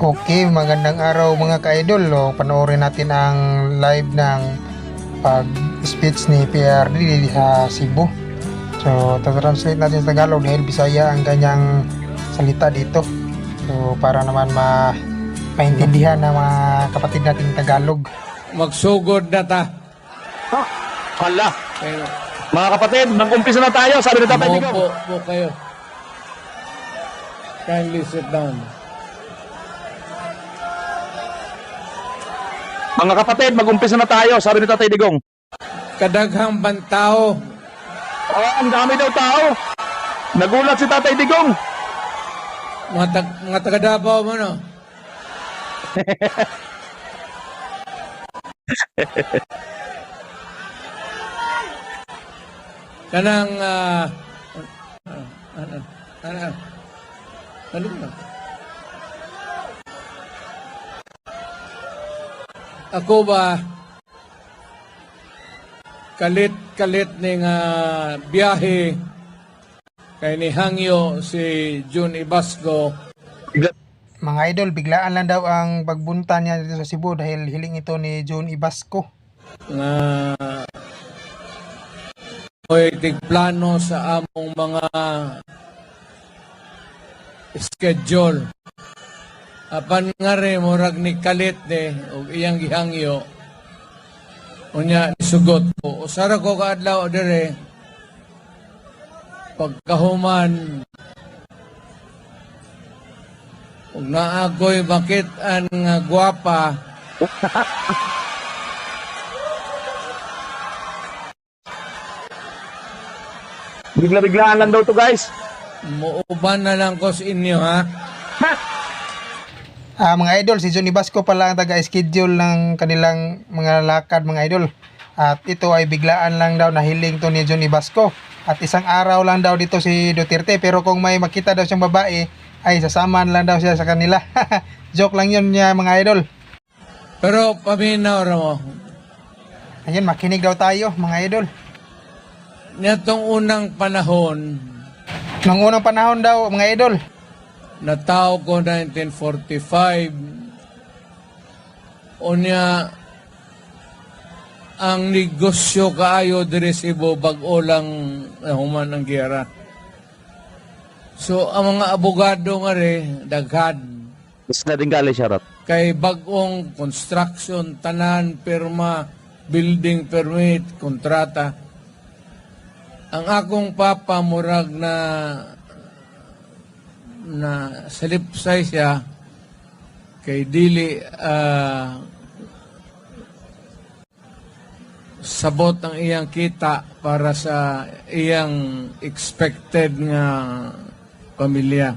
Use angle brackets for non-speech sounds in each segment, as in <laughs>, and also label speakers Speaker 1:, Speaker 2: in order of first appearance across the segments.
Speaker 1: Okay, magandang araw mga ka-idol. O, panoorin natin ang live ng pag-speech ni PRD sa Cebu. So, translate natin sa Tagalog dahil Bisaya ang kanyang salita dito. So, para naman ma maintindihan ng mga kapatid nating Tagalog.
Speaker 2: Magsugod na ta.
Speaker 3: Hala.
Speaker 2: Pero,
Speaker 3: Mga kapatid, mag-umpisa na tayo. Sabi Tatay
Speaker 2: Maupo
Speaker 3: Digong.
Speaker 2: po kayo. Kindly sit down.
Speaker 3: Mga kapatid, mag-umpisa na tayo. Sabi ni Tatay Digong.
Speaker 2: Kadaghang bantao,
Speaker 3: Oh, ang dami daw tao. Nagulat si Tatay Digong.
Speaker 2: mga, tag, mga taga Davao mo no? Kanang ah uh, ano ano ano ba? Ako ba kalit kalit ning ah, biyahe kay ni Hangyo si June Ibasco
Speaker 1: Mga idol, biglaan lang daw ang pagbunta niya dito sa Cebu dahil hiling ito ni June Ibasco.
Speaker 2: nga ko'y tigplano sa among mga schedule. Apan nga rin, murag ni kalit ni, o iyang gihangyo. Unya, nisugot ko. Usara ko kaadlaw dire, pagkahuman, ug naagoy bakit ang nga gwapa,
Speaker 3: Bigla-biglaan lang daw to guys.
Speaker 2: muuban na lang ko sa inyo ha.
Speaker 1: Ah, mga idol, si Johnny Basco pala ang taga-schedule ng kanilang mga lakad mga idol. At ito ay biglaan lang daw nahiling to ni Johnny Basco. At isang araw lang daw dito si Duterte. Pero kung may makita daw siyang babae, ay sasamahan lang daw siya sa kanila. <laughs> Joke lang yun niya mga idol.
Speaker 2: Pero paminaw mo,
Speaker 1: Ayun, makinig daw tayo mga idol.
Speaker 2: nitong unang panahon,
Speaker 1: Nung unang panahon daw mga idol,
Speaker 2: na tao ko 1945, unya, ang negosyo kaayo diri Cebu bag-o lang nahuman ang giyera. So, ang mga abogado nga rin, daghan,
Speaker 3: Mas na din gali, Charot.
Speaker 2: kay bagong construction, tanan, pirma, building permit, kontrata. Ang akong papa murag na na salipsay siya kay dili ah, sabot ang iyang kita para sa iyang expected nga pamilya.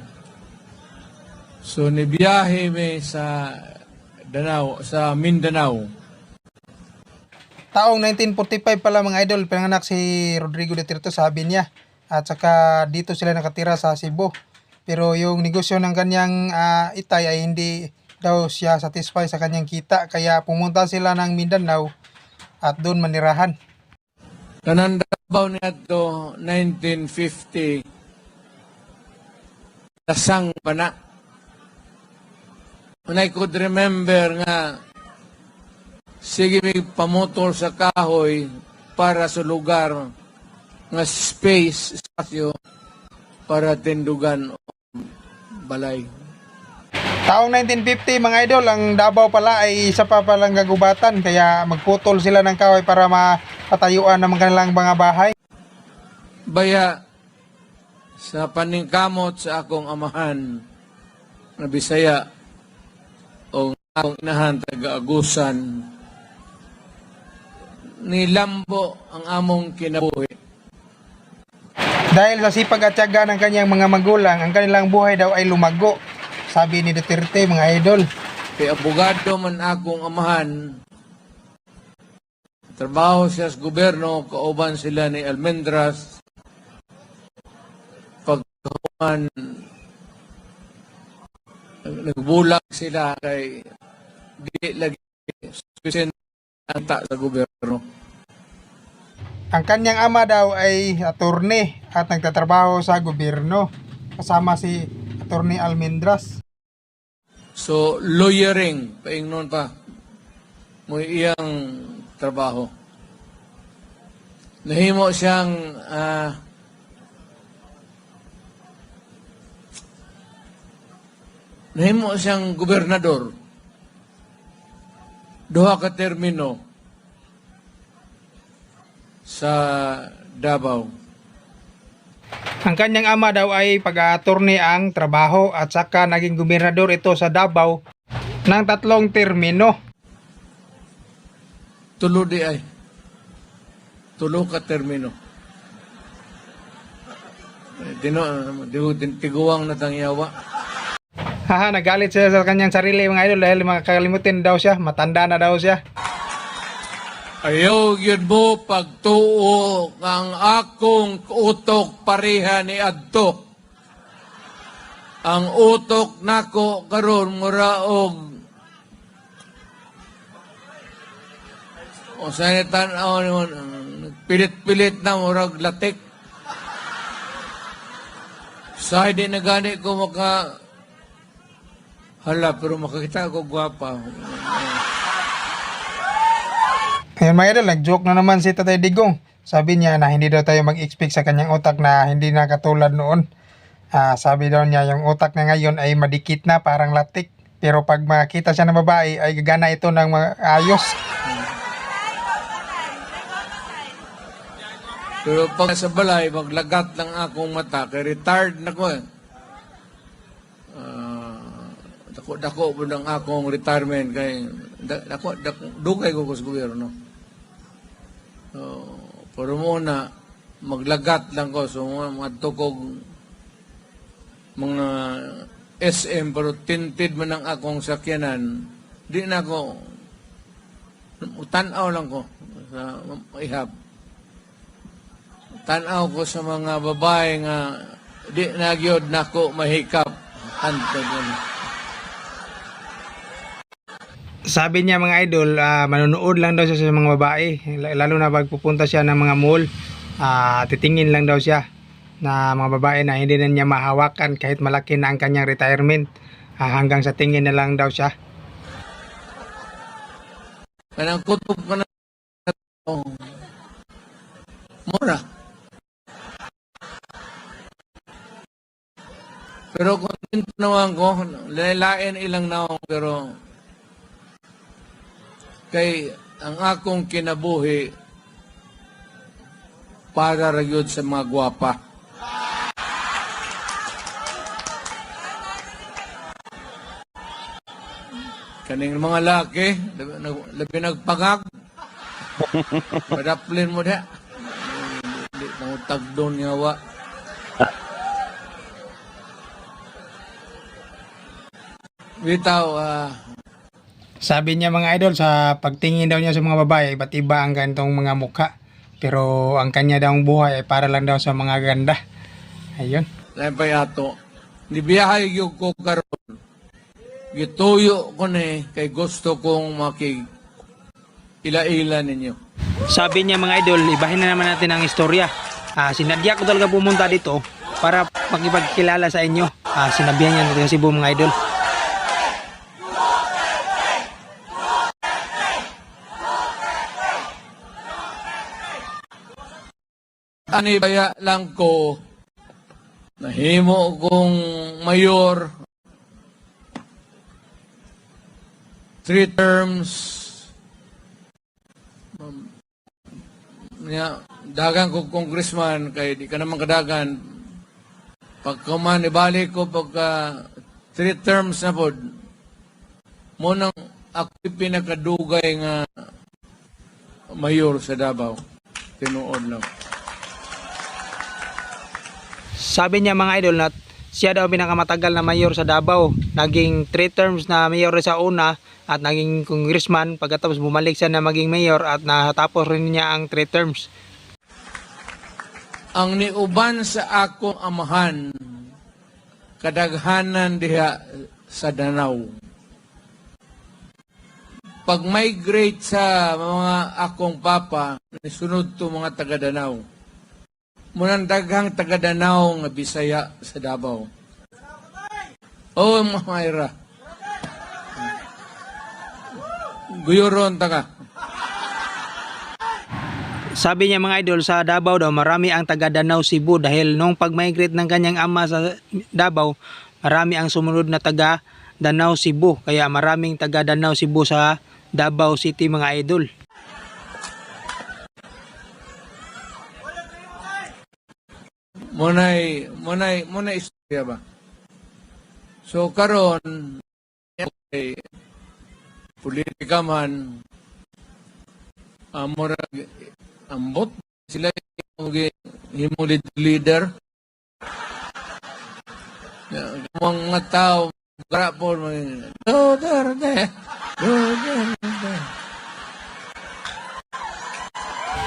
Speaker 2: So nibiyahe mi sa Danau, sa Mindanao.
Speaker 1: taong 1945 pala mga idol, pinanganak si Rodrigo Duterte sabi niya. At saka dito sila nakatira sa Cebu. Pero yung negosyo ng kanyang ah, itay ay hindi daw siya satisfy sa kanyang kita. Kaya pumunta sila ng Mindanao at doon manirahan.
Speaker 2: Kanandabaw niya to 1950 Lasang pa na. When I could remember nga sige may pamotol sa kahoy para sa lugar nga space, espasyo para tindugan balay.
Speaker 1: Taong 1950 mga idol, ang Davao pala ay isa pa palang gagubatan. Kaya magputol sila ng kahoy para mapatayuan ng kanilang mga bahay.
Speaker 2: Baya sa paningkamot sa akong amahan na Bisaya o akong inahan taga-agusan nilambo ang among kinabuhi.
Speaker 1: Dahil sa sipag at tiyaga ng kanyang mga magulang, ang kanilang buhay daw ay lumago. Sabi ni Duterte, mga idol.
Speaker 2: Kay abogado man akong amahan, trabaho siya sa gobyerno, kauban sila ni Almendras, pagkahuman, nagbulag sila kay di lagi sufficient ang ta sa gobyerno.
Speaker 1: Ang kanyang ama daw ay attorney at nagtatrabaho sa gobyerno. Kasama si Attorney Almendras.
Speaker 2: So, lawyering, paingnon pa, mo iyang trabaho. Nahimo siyang ah, nahimo siyang gobernador. Duha ka termino sa Davao.
Speaker 1: Ang kanyang ama daw ay pag-aattorney ang trabaho at saka naging gobernador ito sa Davao ng tatlong termino.
Speaker 2: Tulo di ay. Tulo ka termino. Eh, Tino, di- di- tiguang na tang yawa.
Speaker 1: Haha, nagalit siya sa kanyang sarili mga idol dahil makakalimutin daw siya, matanda na daw siya.
Speaker 2: Ayaw yun mo pagtuo ang akong utok pareha ni Adto. Ang utok nako karon mura og o sa tan-aw naman, pilit-pilit na murag latik. Sa hindi na gani ko maka hala pero makakita ko gwapa.
Speaker 1: Ayun mga idol, nag-joke na naman si Tatay Digong. Sabi niya na hindi daw tayo mag-expect sa kanyang utak na hindi na katulad noon. Ah, sabi daw niya yung utak na ngayon ay madikit na parang latik. Pero pag makita siya ng babae ay gagana ito ng ayos.
Speaker 2: Pero pag sa balay, maglagat lang akong mata, kay retired na ko eh. Ah, dako dako po ng akong retirement kay da- dako dako dugay ko ko sa gobyerno. So, pero muna maglagat lang ko. So mga, tukog mga SM pero tinted man ang akong sakyanan di na ako tanaw lang ko sa ihap tanaw ko sa mga babae nga di nagyod nako mahikap. Anto dun.
Speaker 1: Sabi niya mga idol, ah, manonood lang daw siya sa mga babae. Lalo na pag pupunta siya ng mga mall, ah, titingin lang daw siya na mga babae na hindi na niya mahawakan kahit malaki na ang kanyang retirement. Ah, hanggang sa tingin na lang daw siya.
Speaker 2: Kanang kutob ka na. Mura. Pero kung naman ko, lalain ilang naong pero kay ang akong kinabuhi para ragyod sa mga gwapa. Kaning mga laki, labi, nag- labi nagpangag. Padaplin mo diha. Hindi mo tagdon nga wa. Bitaw, ah,
Speaker 1: Sabi niya mga idol, sa pagtingin daw niya sa mga babae, iba't iba ang ganitong mga mukha. Pero ang kanya daw buhay ay para lang daw sa mga ganda. Ayun.
Speaker 2: lain pa yato. Ni biyahe yung ko karon. Gituyo ko ni kay gusto kong makig ila-ila ninyo.
Speaker 1: Sabi niya mga idol, ibahin na naman natin ang istorya. Ah, sinadya ko talaga pumunta dito para makipagkilala sa inyo. Ah, sinabihan niya natin sa Cebu mga idol.
Speaker 2: Ani baya lang ko nahimo kong mayor. Three terms. Niya dagan ko congressman kay di ka naman kadagan. Pagkaman ibalik ko pagka three terms na pod mo nang ako pinakadugay nga mayor sa Davao. Tinuod lang
Speaker 1: Sabi niya mga idol na siya daw pinakamatagal na mayor sa Davao. Naging 3 terms na mayor sa una at naging congressman. Pagkatapos bumalik siya na maging mayor at natapos rin niya ang 3 terms.
Speaker 2: ang niuban sa akong amahan kadaghanan diha sa Danau. Pag migrate sa mga akong papa, nisunod to mga taga Danau. Munang daghang taga Danau nga Bisaya sa Davao. Oh, Mamayra. Guyuron ta ka.
Speaker 4: Sabi niya mga idol, sa Davao daw marami ang taga Danau Cebu dahil nung pag-migrate ng kanyang ama sa Davao, marami ang sumunod na taga Danau Cebu. Kaya maraming taga Danau Cebu sa Davao City mga idol.
Speaker 2: Munay, munay, munay istorya ba? So karon ay politika man amurag ambot sila yung himulid leader ang mga tao grapol mo Duterte Duterte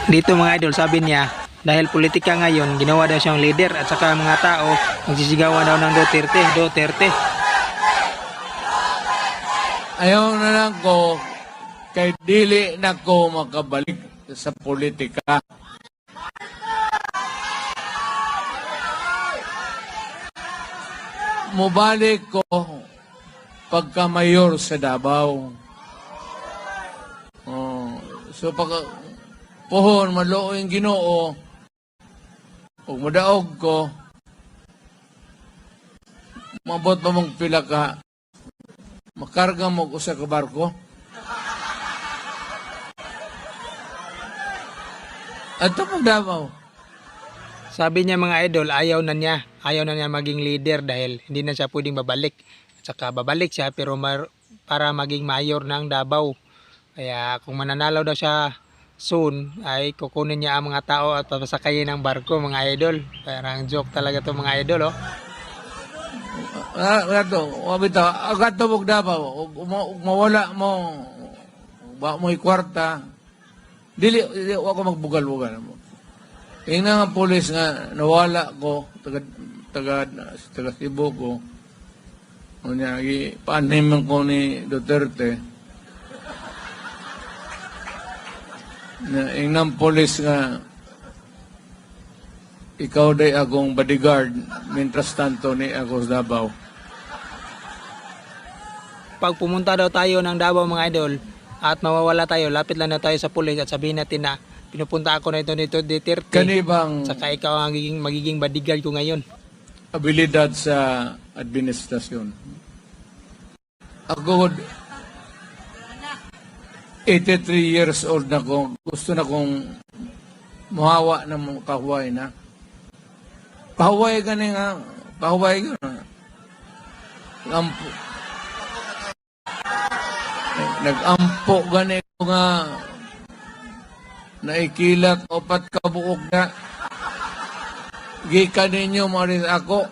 Speaker 4: Dito mga idol, sabi niya, dahil politika ngayon, ginawa daw siyang leader at saka mga tao, magsisigawan daw ng Duterte, Duterte.
Speaker 2: Ayaw na lang ko kay dili na ko makabalik sa politika. Mubalik ko pagka mayor sa Davao. Oh, so pag pohon maloo yung Ginoo ug madaog ko mabot pa mong pila ka makarga mo ko sa barko. At pag Davao,
Speaker 4: Sabi niya mga idol, ayaw na niya. Ayaw na niya maging leader dahil hindi na siya pwedeng babalik. At saka babalik siya pero mar- para maging mayor ng Davao. Kaya kung mananalo daw siya soon, ay kukunin niya ang mga tao at papasakayin ng barko mga idol. Parang joke talaga to mga idol oh.
Speaker 2: ah, gato, wabito, Davao, ug ma- ug mawala mo, ba mo kwarta, dili, dili ako magbugal-bugal mo. Tingnan nga pulis nga, nawala ko, taga, taga, taga Cebu ko, paaniman ko ni Duterte, na inang pulis nga, ikaw day akong bodyguard, mintras tanto ni ako sa Davao.
Speaker 4: Pag pumunta daw tayo ng Davao mga idol at mawawala tayo, lapit lang na tayo sa pulis at sabihin natin na pinupunta ako na ito nito Duterte.
Speaker 2: Kani bang
Speaker 4: Saka ikaw ang magiging, magiging bodyguard ko ngayon.
Speaker 2: abilidad sa administrasyon? Ako, 83 years old na ko, gusto na kong muhawa ng mga pahuway na. Pahuway gani nga, pahuway gani. Ampo. Nag-ampo gani ko nga naikilat opat ka buok na gikan ninyo maris ako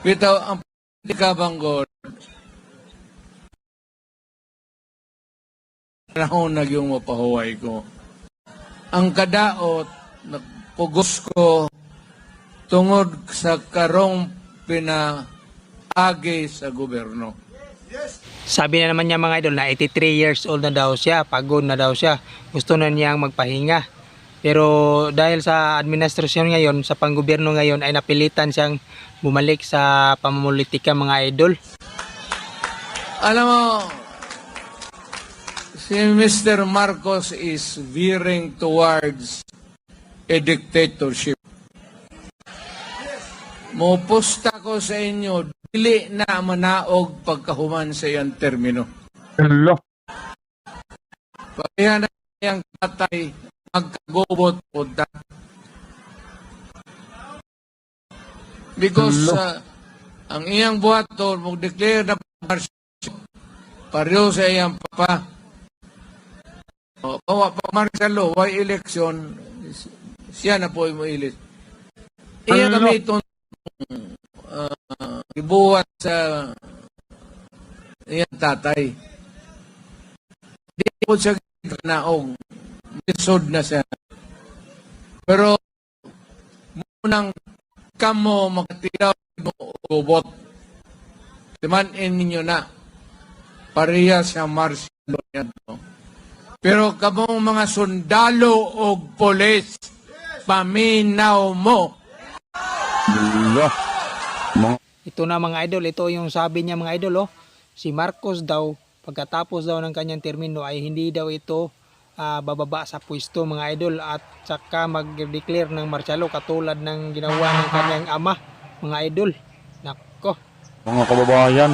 Speaker 2: Bitaw ang politika banggol panahon na yung mapahuway ko. Ang kadaot, nagpugos ko tungod sa karong pinaagi sa gobyerno.
Speaker 4: Sabi na naman niya mga idol na 83 years old na daw siya, pagod na daw siya. Gusto na niyang magpahinga. Pero dahil sa administrasyon ngayon, sa panggobyerno ngayon ay napilitan siyang bumalik sa pamumulitika mga idol.
Speaker 2: Alam mo, Mr. Marcos is veering towards a dictatorship. Mupusta ko sa inyo, dili na manaog pagkahuman sa iyang termino.
Speaker 3: Hello.
Speaker 2: Pareha na iyang tatay magkagubot punta. Because uh, ang iyang buhaton, mag-declare na pareho sa iyang papa. O, pawa pa law, why election, siya na po yung ilis. Iya kami itong uh, ibuhat sa iyang tatay. Di po siya naong lisod na siya. Pero munang kamo makatiraw mo gubot. Timanin ninyo na pareha sa martial yan to. Pero kamong mga sundalo o polis, paminaw mo.
Speaker 4: Ito na mga idol, ito yung sabi niya mga idol oh. Si Marcos daw pagkatapos daw ng kanyang termino ay hindi daw ito ah, bababa sa pwesto mga idol at saka mag-declare ng martial law katulad ng ginawa ng kanyang ama mga idol. Nako.
Speaker 3: Mga kababayan,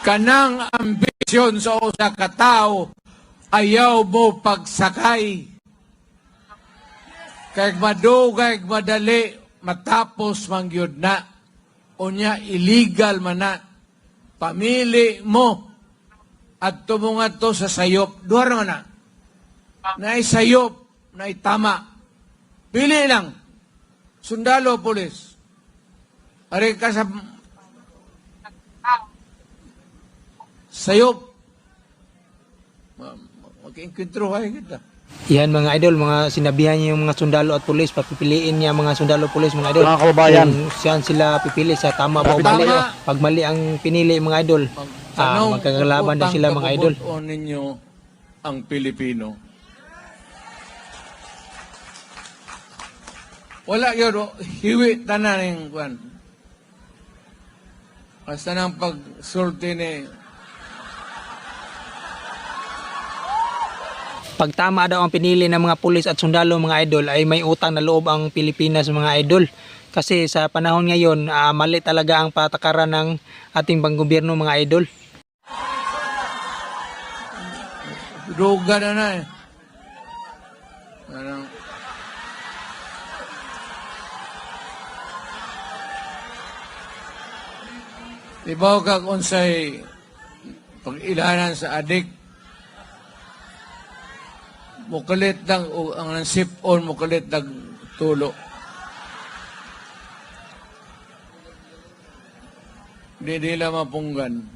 Speaker 2: Kanang ambisyon sa usa ka tawo ayaw mo pagsakay. Kay madugay madali matapos man gyud na. Unya illegal man na. Pamili mo at tumungat to sa sayop. Duha naman na. Na sayop, na tama. Pili lang. Sundalo, polis. Ari ka sa sayop. Mag-enkwentro kayo kita.
Speaker 4: Yan mga idol, mga sinabihan niya yung mga sundalo at pulis, papipiliin niya mga sundalo at pulis mga idol.
Speaker 3: Mga kababayan.
Speaker 4: Kung saan sila pipili sa tama ba o
Speaker 2: Tama.
Speaker 4: mali. Pag mali ang pinili mga idol, ah, magkakalaban na sila mga idol.
Speaker 2: O ninyo ang Pilipino. Wala yun, o, hiwi tanan ng kwan. Basta nang pagsulti ni
Speaker 4: Pag tama daw ang pinili ng mga pulis at sundalo mga idol ay may utang na loob ang Pilipinas mga idol. Kasi sa panahon ngayon, ah, mali talaga ang patakaran ng ating panggobyerno mga idol.
Speaker 2: Droga na na eh. Parang, Ibaw ka kung sa'y pag-ilanan sa adik. Mukalit lang, o ang sip-on, mukalit lang tulo. Di nila mapunggan.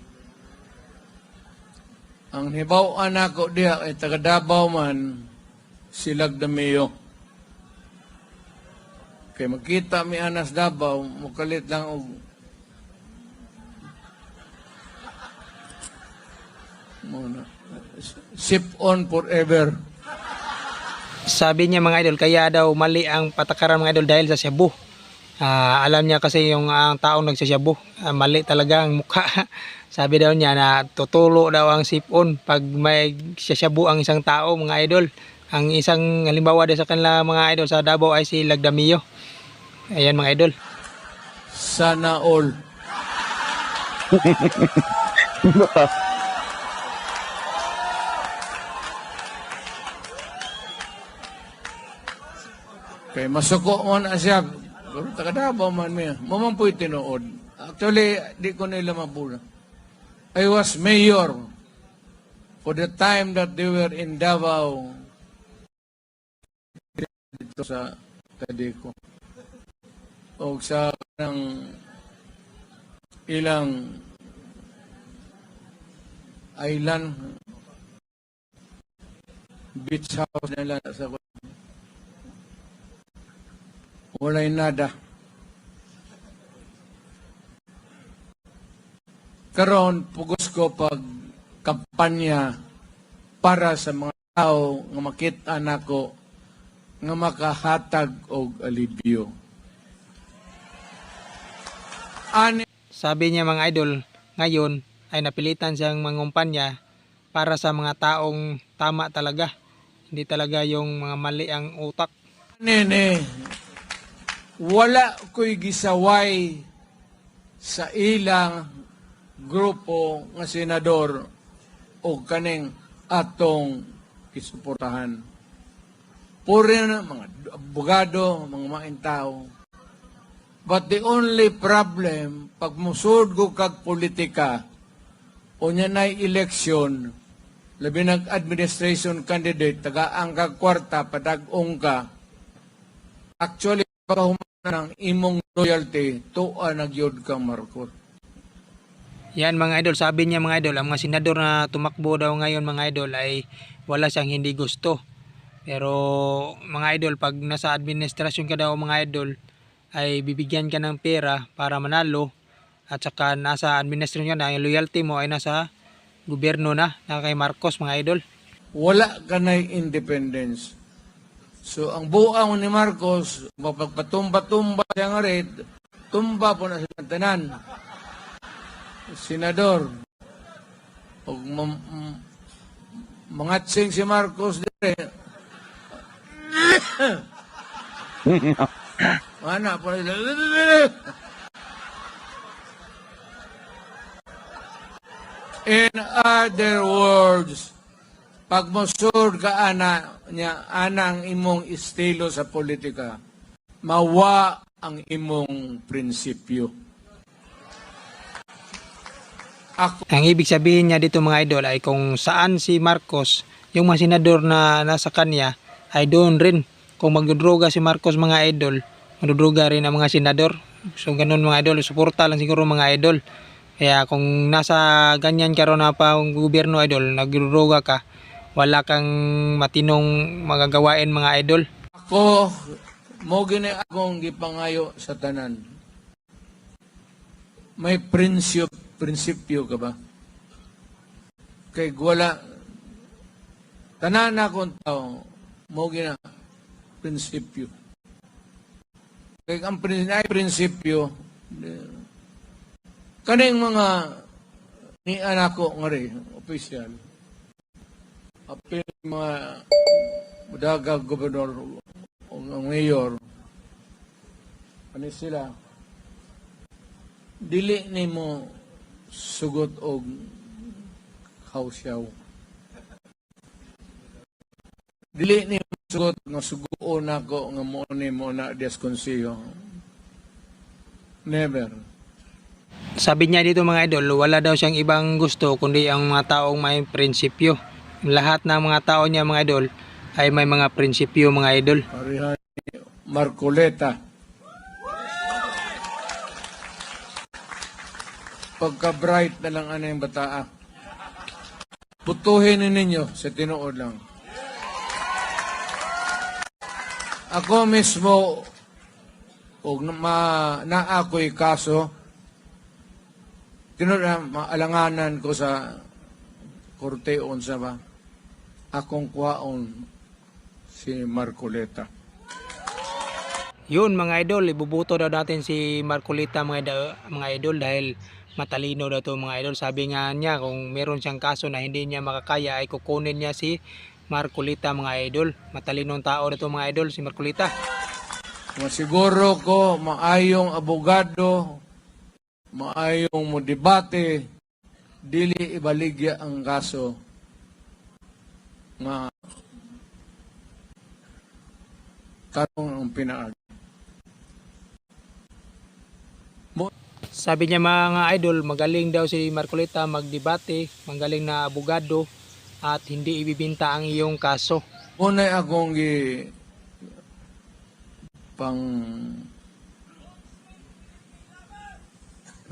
Speaker 2: Ang hibaw anak ko diha ay taga Davao man silag damiyo. Kay makita mi anas Davao mukalit lang og Muna. Sip on forever.
Speaker 4: Sabi niya mga idol, kaya daw mali ang patakaran mga idol dahil sa Cebu. Ah, alam niya kasi yung ang taong nagsasyabu, ah, mali talaga ang mukha. <laughs> Sabi daw niya na tutulo daw ang sipon pag may sasyabu ang isang tao mga idol. Ang isang halimbawa din sa kanila mga idol sa Davao ay si Lagdamio. Ayan mga idol.
Speaker 2: Sana all. <laughs> Kay masuko mo na siya. Pero takadaba man niya. Mamang po'y tinuod. Actually, di ko nila mabula. I was mayor for the time that they were in Davao. Dito sa Tadeco. O sa ng ilang island beach house nila sa walay nada karon pugos ko pag kampanya para sa mga tao nga makita nako nga makahatag og alibyo ani
Speaker 4: Sabi niya mga idol, ngayon ay napilitan siyang mangumpanya para sa mga taong tama talaga. Hindi talaga yung mga mali ang utak.
Speaker 2: Nene, wala ko'y gisaway sa ilang grupo nga senador o kaning atong isuportahan. Puri na mga abogado, mga maing tao. But the only problem, pag musod ko kag politika, o niya na eleksyon, labi ng administration candidate, taga ang kag kwarta, padagong ka, Actually, pagkahuman ng imong loyalty, tuwa nagyod kang Marcos.
Speaker 4: Yan mga idol, sabi niya mga idol, ang mga senador na tumakbo daw ngayon mga idol ay wala siyang hindi gusto. Pero mga idol, pag nasa administrasyon ka daw mga idol, ay bibigyan ka ng pera para manalo at saka nasa administrasyon na yung loyalty mo ay nasa gobyerno na, na kay Marcos mga idol.
Speaker 2: Wala ka na independence. So, ang buang ni Marcos, mapagpatumba-tumba siya nga rin, tumba po na silang tanan. Senador. O mam, m- mangatsing si Marcos dire. <coughs> Mana po na sila. In other words, pag mosur ka ana niya anang imong estilo sa politika, mawa ang imong prinsipyo. Ako
Speaker 4: Ang ibig sabihin niya dito mga idol ay kung saan si Marcos, yung mga senador na nasa kanya, ay doon rin. Kung magdudroga si Marcos mga idol, magdudroga rin ang mga senador. So ganun mga idol, suporta lang siguro mga idol. Kaya kung nasa ganyan ka ron na pa ang gobyerno idol, nagdudroga ka, wala kang matinong magagawain mga idol.
Speaker 2: Ako, mo gini akong gipangayo sa tanan. May prinsip, prinsipyo ka ba? Kay wala, tanan akong tao, mo gina, prinsipyo. Kay ang prinsipyo, eh, kaning mga ni anak ko nga rin, opisyal, apil mga daga gobernador o mayor ano sila? Dili ni mo sugot og kausyaw dili ni mo sugot nga sugoon ako nga mo ni mo na deskonsiyo never.
Speaker 4: Sabi niya dito mga idol, wala daw siyang ibang gusto kundi ang mga taong may prinsipyo. Lahat ng mga tao niya mga idol ay may mga prinsipyo mga idol.
Speaker 2: Marcoleta. Pagka-bright na lang ano yung bataa. Putuhin ni ninyo sa tinuod lang. Ako mismo, og ma, na ako'y kaso, tinuod na maalanganan ko sa korte unsa ba, akong kuhaon si Marcoleta.
Speaker 4: Yun mga idol, ibubuto daw natin si Marcolita mga, idol, mga idol dahil matalino daw to mga idol. Sabi nga niya kung meron siyang kaso na hindi niya makakaya ay kukunin niya si Marcolita mga idol. Matalinong tao na to mga idol si Marcolita.
Speaker 2: Masiguro ko maayong abogado, maayong mo debate, dili ibaligya ang kaso nga karong ang pinaag.
Speaker 4: Sabi niya mga idol, magaling daw si Marcolita magdebate, magaling na abogado at hindi ibibinta ang iyong kaso.
Speaker 2: Unay akong gi pang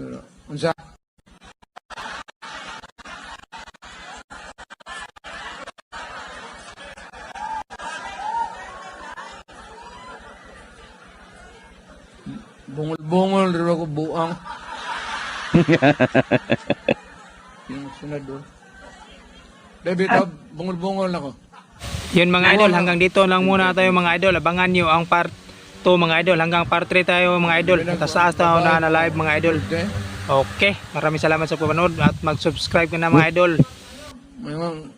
Speaker 2: Pero, unsa Bungol-bungol rin ako buang. Yung senador. David, bungol-bungol ako.
Speaker 4: Yun mga idol, hanggang dito lang muna tayo mga idol. Abangan nyo ang part 2 mga idol. Hanggang part 3 tayo mga idol. Taas tayo na na live mga idol. Okay? Maraming salamat sa panonood at mag-subscribe ka na mga idol.
Speaker 2: May mga